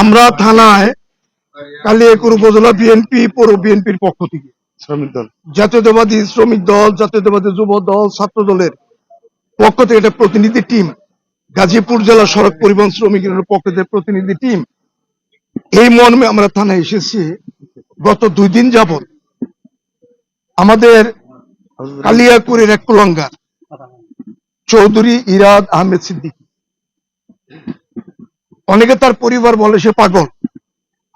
আমরা থানায় কালিয়াকুর উপজেলা বিএনপি পৌর বিএনপির পক্ষ থেকে। শ্রমিক দল। জাতীয়তাবাদী শ্রমিক দল জাতীয়তাবাদী যুব দল ছাত্র দলের পক্ষ থেকে একটা প্রতিনিধি টিম গাজীপুর জেলা সড়ক পরিবহন শ্রমিকের পক্ষ থেকে প্রতিনিধি টিম। এই মর্মে আমরা থানায় এসেছি। গত দুই দিন যাবত আমাদের কালিয়াকুরের এক কুলঙ্গার চৌধুরী ইরাদ আহমেদ সিদ্দিকী। অনেকে তার পরিবার বলে সে পাগল।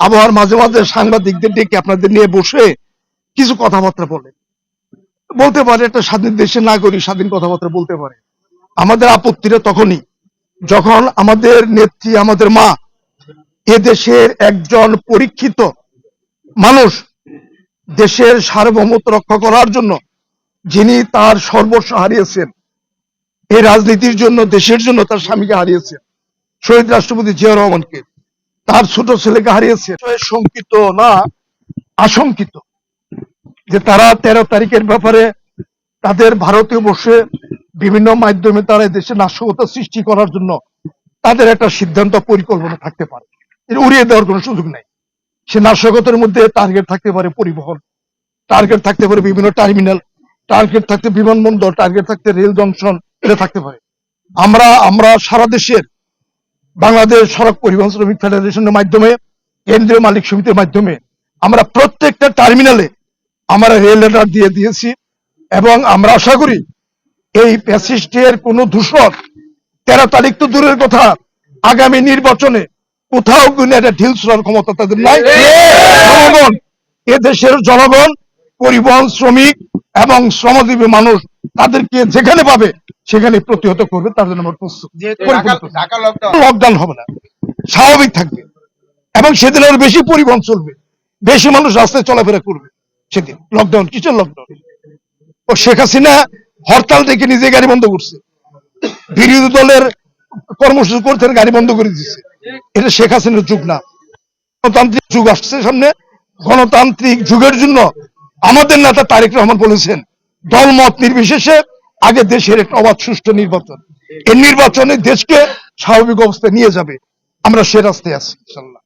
আবহাওয়ার মাঝে মাঝে সাংবাদিকদের ডেকে আপনাদের নিয়ে বসে কিছু কথাবার্তা বলে। বলতে পারে একটা স্বাধীন দেশের নাগরিক স্বাধীন কথাবার্তা বলতে পারে। আমাদের আপত্তিটা তখনই যখন আমাদের নেত্রী, আমাদের মা এ দেশের একজন পরীক্ষিত মানুষ দেশের সার্বভৌমত্ব রক্ষা করার জন্য যিনি তার সর্বস্ব হারিয়েছেন, এই রাজনীতির জন্য, দেশের জন্য তার স্বামীকে হারিয়েছেন শহীদ রাষ্ট্রপতি জিয়া রহমানকে। তার ছোট ছেলেকে হারিয়েছে। শঙ্কিত না, আশঙ্কিত যে তারা তেরো তারিখের ব্যাপারে তাদের ভারতীয় বসে বিভিন্ন মাধ্যমে তারা দেশে নাশকতা সৃষ্টি করার জন্য তাদের একটা সিদ্ধান্ত পরিকল্পনা থাকতে পারে। উড়িয়ে দেওয়ার কোনো সুযোগ নেই। সে নাশকতার মধ্যে টার্গেট থাকতে পারে পরিবহন টার্গেট থাকতে পারে বিভিন্ন টার্মিনাল টার্গেট থাকতে বিমানবন্দর টার্গেট থাকতে রেল জংশন এটা থাকতে পারে। আমরা আমরা সারা দেশের বাংলাদেশ সড়ক পরিবহন শ্রমিক ফেডারেশনের মাধ্যমে কেন্দ্রীয় মালিক সমিতির মাধ্যমে আমরা প্রত্যেকটা টার্মিনালে আমরা রেল লেটার দিয়ে দিয়েছি এবং আমরা আশা করি এই প্যাসিস্টের কোন দূষণ তেরো তারিখ তো দূরের কথা আগামী নির্বাচনে কোথাও কিন্তু একটা ঢিল ছোড়ার ক্ষমতা তাদের নাই। জনগণ এ দেশের জনগণ পরিবহন শ্রমিক এবং শ্রমজীবী মানুষ তাদেরকে যেখানে পাবে সেখানে প্রতিহত করবে তার জন্য আমরা প্রস্তুত লকডাউন হবে না। স্বাভাবিক থাকবে। এবং সেদিন আরও বেশি পরিবহন চলবে। বেশি মানুষ রাস্তায় চলাফেরা করবে সেদিন। লকডাউন কিসের লকডাউন ও শেখ হাসিনা হরতাল থেকে নিজে গাড়ি বন্ধ করছে। বিরোধী দলের কর্মসূচি করতে গাড়ি বন্ধ করে দিচ্ছে এটা শেখ হাসিনার যুগ না। গণতান্ত্রিক যুগ আসছে সামনে। গণতান্ত্রিক যুগের জন্য আমাদের নেতা তারেক রহমান বলেছেন, দলমত নির্বিশেষে আগে দেশের একটা অবাধ সুষ্ঠু নির্বাচন। এই নির্বাচনে দেশকে স্বাভাবিক অবস্থায় নিয়ে যাবে। আমরা সে রাস্তায় আছি, ইনশাল্লাহ।